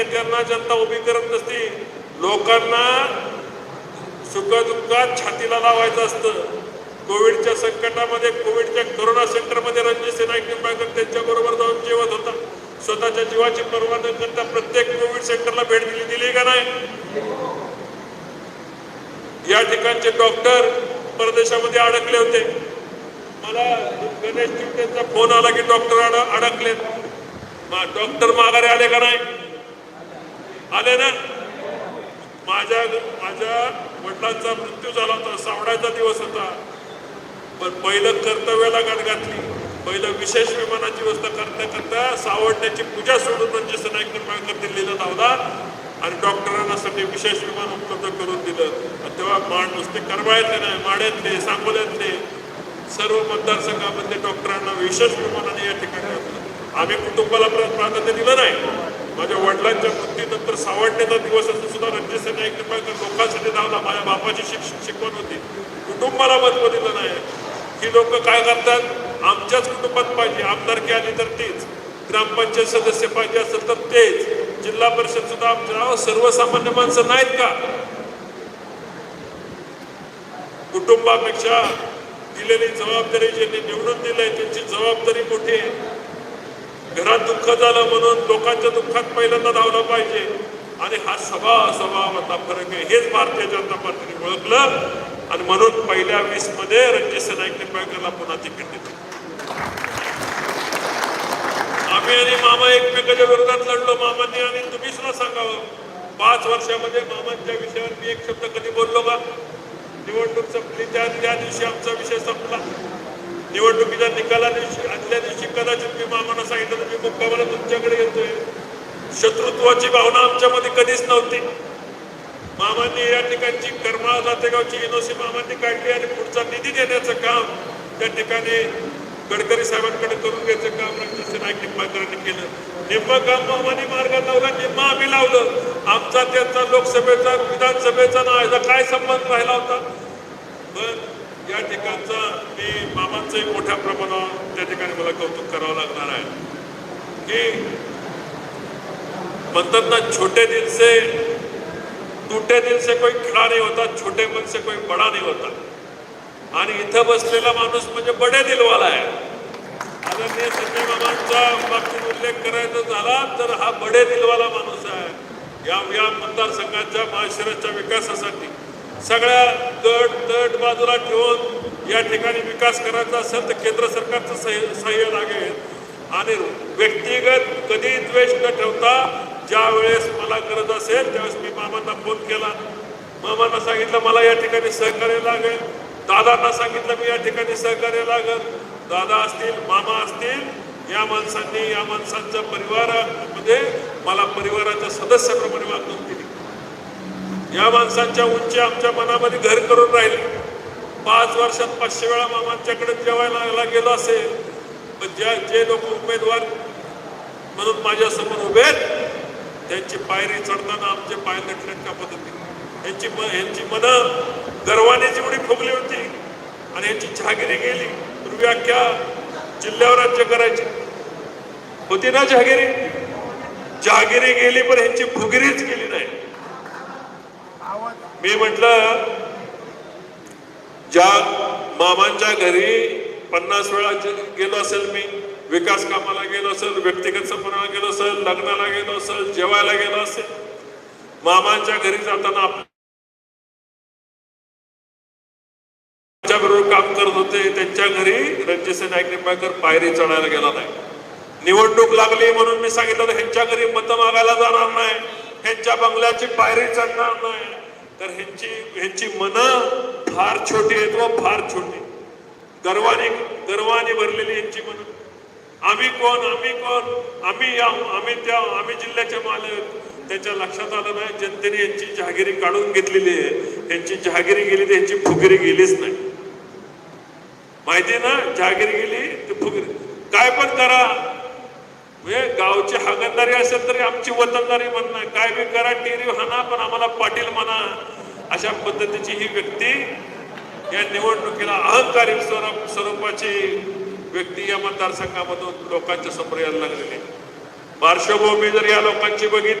नेत्यांना जनता उभी करत नसती लोकांना सुखदुःखात छातीला लावायचं असतं. कोविडच्या संकटामध्ये कोविडच्या करोना सेंटरमध्ये रणजित नाईक निंबाळकर त्यांच्या बरोबर जाऊन जेवत होता. स्वतःच्या जीवाची पर्वा न करता प्रत्येक कोविड सेंटरला भेट दिली दिली का नाही? या ठिकाणचे डॉक्टर परदेशामध्ये अडकले होते. मला गणेश चिमटेंचा फोन आला की डॉक्टर अडकले अडकलेत. डॉक्टर माघारी आले का नाही? आले ना माझ्या माझ्या वडिलांचा मृत्यू झाला होता सावडायचा दिवस होता. पण पहिलं कर्तव्याला गाठ घातली. पहिलं विशेष विमानाची व्यवस्था करता करता सावडण्याची पूजा सोडून रणजित नाईक निंबाळकर दिल्लीला धावला आणि डॉक्टरांनासाठी विशेष विमान उपलब्ध करून दिलं. आणि तेव्हा माड नुसते करमाळ्यातले नाही माड्यातले सांगोल्यातले सर्व मतदारसंघामध्ये डॉक्टरांना विशेष विमानाने या ठिकाणी आम्ही कुटुंबाला प्राधान्य दिलं नाही. माझ्या वडिलांच्या मृत्यूनंतर सावडण्याचा दिवस असून सुद्धा रणजित सिंह नाईक निंबाळकर लोकांसाठी धावला. माझ्या बापाची शिक्षण शिकवण होती. कुटुंबाला महत्त्व दिलं नाही. ही लोक काय करतात? आमच्याच कुटुंबात पाहिजे. आमदारकी आली तर तीच. ग्रामपंचायत सदस्य पाहिजे असेल तर तेच. जिल्हा परिषद सुद्धा आमच्या सर्वसामान्य माणसं नाहीत का? कुटुंबापेक्षा दिलेली जबाबदारी ज्यांनी निवडून दिलंय त्यांची जबाबदारी मोठी आहे. घरात दुःख झालं म्हणून लोकांच्या दुःखात पहिल्यांदा धावलं पाहिजे. आणि हा स्वभाव स्वभावातला फरक आहे. हेच भारतीय जनता पार्टीने ओळखलं. आणि म्हणून पहिल्या वीसमध्ये रणजित नाईकने निंबाळकरला पुन्हा तिकीट दिलं आम्ही आणि मामा एकमेकाच्या विरोधात लढलो मामांनी. आणि तुम्ही सुद्धा सांगावं. पाच वर्षामध्ये मामांच्या विषयावर मी एक शब्द कधी बोललो का? निवडणूक संपली त्या त्या दिवशी आमचा विषय संपला. निवडणुकीच्या निकाला दिवशी आदल्या दिवशी कदाचित मी मामांना सांगितलं मी मुक्कामाला तुमच्याकडे येतोय. शत्रुत्वाची भावना आमच्यामध्ये कधीच नव्हती. मामांनी या ठिकाणची करमाळा जातेगावची एनओसी मामांनी काढली आणि पुढचा निधी देण्याचं काम त्या ठिकाणी गडकरी साहेबांकडे करून घ्यायचं काम रणजित नाईक निंबाळकरांनी केलं. निम्म काम मामाने मार्गात लावला निम्मा आम्ही लावलं. आमचा त्यांचा लोकसभेचा विधानसभेचा ना याचा काय संबंध राहिला होता? पण त्या ठिकाणचं मी मामांचंही मोठ्या प्रमाणावर त्या ठिकाणी मला कौतुक करावं लागणार आहे. की म्हणतात ना छोटे दिल से टूटे दिल से कोई खडा नाही होता छोटे मन से कोई बडा नाही होता. आणि इथं बसलेला माणूस म्हणजे बडे दिलवाला आहे. आदरणीय संजय मामांचा बाबतीत उल्लेख करायचा झाला तर हा बडे दिलवाला माणूस आहे. या या मतदारसंघाच्या महाराष्ट्राच्या विकासासाठी. सगळ्या गट तट बाजूला ठेवून या ठिकाणी विकास करायचा असेल तर केंद्र सरकारचं सह्य सहाय्य लागेल. आणि व्यक्तिगत कधी द्वेष न ठेवता ज्या वेळेस मला गरज असेल त्यावेळेस मी मामांना फोन केला. मामांना सांगितलं मला या ठिकाणी सहकार्य लागेल. दादांना सांगितलं मी या ठिकाणी सहकार्य लागेल. दादा असतील मामा असतील या माणसांनी या माणसांच्या परिवारामध्ये मला परिवाराच्या सदस्याप्रमाणे वागणूक दिली. या माणसांच्या उंची आमच्या मनामध्ये घर करून राहिली. पाच वर्षात पाचशे वेळा मामांच्याकडे जेवायला गेलो असेल. पण ज्या जे लोक उमेदवार म्हणून माझ्यासमोर उभे आहेत त्यांची पायरी चढताना आमचे पाय लटलेत का पद्धती यांची म यांची मन गर्वाने जेवढी फुगली होती आणि यांची जहागिरी गेली पूर्वी अख्ख्या जिल्ह्यावर राज्य करायची. होती ना जहागिरी? जहागिरी गेली पण ह्यांची फुगिरीच गेली नाही. मी म्हटलं ज्या मामांच्या घरी पन्नास वेळा गेलो असेल मी विकास कामाला गेलो असेल व्यक्तिगत सफराला गेलो असेल लग्नाला गेलो असेल जेवायला गेलो असेल मामांच्या घरी जाताना आपल्या बरोबर काम करत होते त्यांच्या घरी रणजित नाईक निंबाळकर पायरी चढायला गेला नाही. निवडणूक लागली म्हणून मी सांगितलं ह्यांच्या घरी मतं मागायला जाणार नाही ह्यांच्या बंगल्याची पायरी चढणार नाही. तर ह्यांची ह्यांची मनं फार छोटी आहेत व फार छोटी. गर्वाने गर्वाने भरलेली यांची मन. आम्ही कोण आम्ही कोण? आम्ही या आम्ही त्या आम्ही जिल्ह्याचे मालक. त्याच्या लक्षात आलं नाही जनतेने यांची जहागिरी काढून घेतलेली आहे. यांची जहागिरी गेली तर यांची फुगिरी गेलीच नाही. माहिती आहे ना जहागिरी गेली ते फुगिरी. काय पण करा. म्हणजे गावची हागणदारी असेल तरी आमची वतनदारी म्हणणं काय बी करा टेरी हाना पण आम्हाला पाटील म्हणा. अशा पद्धतीची ही व्यक्ती या निवडणुकीला अहंकारी स्वरूप स्वरूपाची व्यक्ती या मतदारसंघामधून लोकांच्या समोर यायला लागलेली पार्श्वभूमी जर या लोकांची बघितली